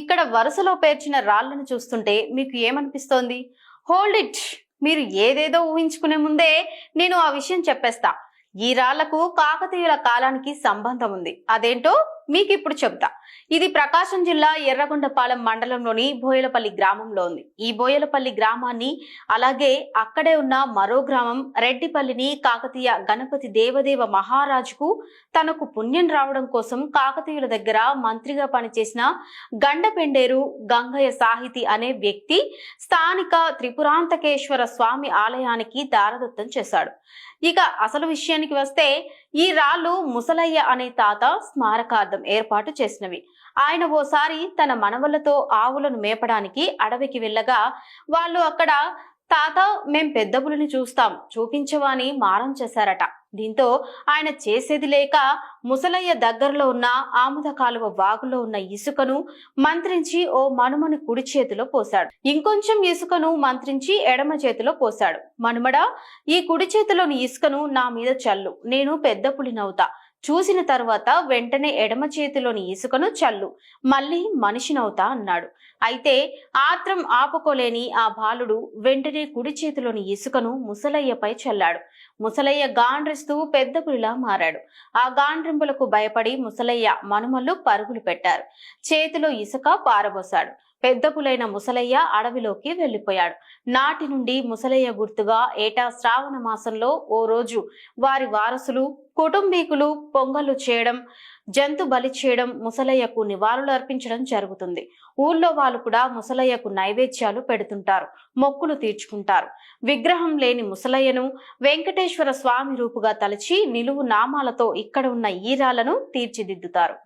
ఇక్కడ వరుసలో పేర్చిన రాళ్ళను చూస్తుంటే మీకు ఏమనిపిస్తోంది? హోల్డ్ ఇట్ మీరు ఏదేదో ఊహించుకునే ముందే నేను ఆ విషయం చెప్పేస్తా. ఈ రాళ్ళకు కాకతీయుల కాలానికి సంబంధం ఉంది. అదేంటో? మీకు ఇప్పుడు చెబుతా ఇది ప్రకాశం జిల్లా ఎర్రగొండపాలెం మండలంలోని బోయలపల్లి గ్రామంలో ఉంది. ఈ బోయలపల్లి గ్రామాన్ని అలాగే అక్కడే ఉన్న మరో గ్రామం రెడ్డిపల్లిని కాకతీయ గణపతి దేవదేవ మహారాజుకు తనకు పుణ్యం రావడం కోసం కాకతీయుల దగ్గర మంత్రిగా పనిచేసిన గండపెండేరు గంగయ్య సాహితి అనే వ్యక్తి స్థానిక త్రిపురాంతకేశ్వర స్వామి ఆలయానికి దారదత్తం చేశాడు. ఇక అసలు విషయానికి వస్తే ఈ రాళ్ళు ముసలయ్య అనే తాత స్మారకార్థం ఏర్పాటు చేసినవి. ఆయన ఓసారి తన మనవలతో ఆవులను మేపడానికి అడవికి వెళ్ళగా వాళ్ళు అక్కడ తాత మేం పెద్దపులిని చూస్తాం. చూపించవా అని మారం చేశారట. దీంతో ఆయన చేసేది లేక ముసలయ్య దగ్గరలో ఉన్న ఆముద కాలువ వాగులో ఉన్న ఇసుకను మంత్రించి ఓ మనుమని కుడి చేతిలో పోశాడు. ఇంకొంచెం ఇసుకను మంత్రించి ఎడమ చేతిలో పోశాడు. మనుమడా ఈ కుడి చేతిలోని ఇసుకను నా మీద చల్లు. నేను పెద్ద పులినవుతా. చూసిన తరువాత వెంటనే ఎడమ చేతిలోని ఇసుకను చల్లు మళ్ళీ మనిషినవుతా అన్నాడు. అయితే ఆత్రం ఆపుకోలేని ఆ బాలుడు వెంటనే కుడి చేతిలోని ఇసుకను ముసలయ్యపై చల్లాడు. ముసలయ్య గాండ్రిస్తూ పెద్ద పులిలా మారాడు. ఆ గాండ్రింపులకు భయపడి ముసలయ్య మనుమలు పరుగులు పెట్టారు. చేతిలో ఇసుక పారబోశాడు. పెద్ద పులైన ముసలయ్య అడవిలోకి వెళ్ళిపోయాడు నాటి నుండి ముసలయ్య గుర్తుగా ఏటా శ్రావణ మాసంలో ఓ రోజు వారి వారసులు కుటుంబీకులు పొంగలు చేయడం జంతు బలి చేయడం ముసలయ్యకు నివాళులు అర్పించడం జరుగుతుంది. ఊళ్ళో వాళ్ళు కూడా ముసలయ్యకు నైవేద్యాలు పెడుతుంటారు మొక్కులు తీర్చుకుంటారు. విగ్రహం లేని ముసలయ్యను వెంకటేశ్వర స్వామి రూపుగా తలచి నిలువు నామాలతో ఇక్కడ ఉన్న ఈరాలను తీర్చిదిద్దుతారు.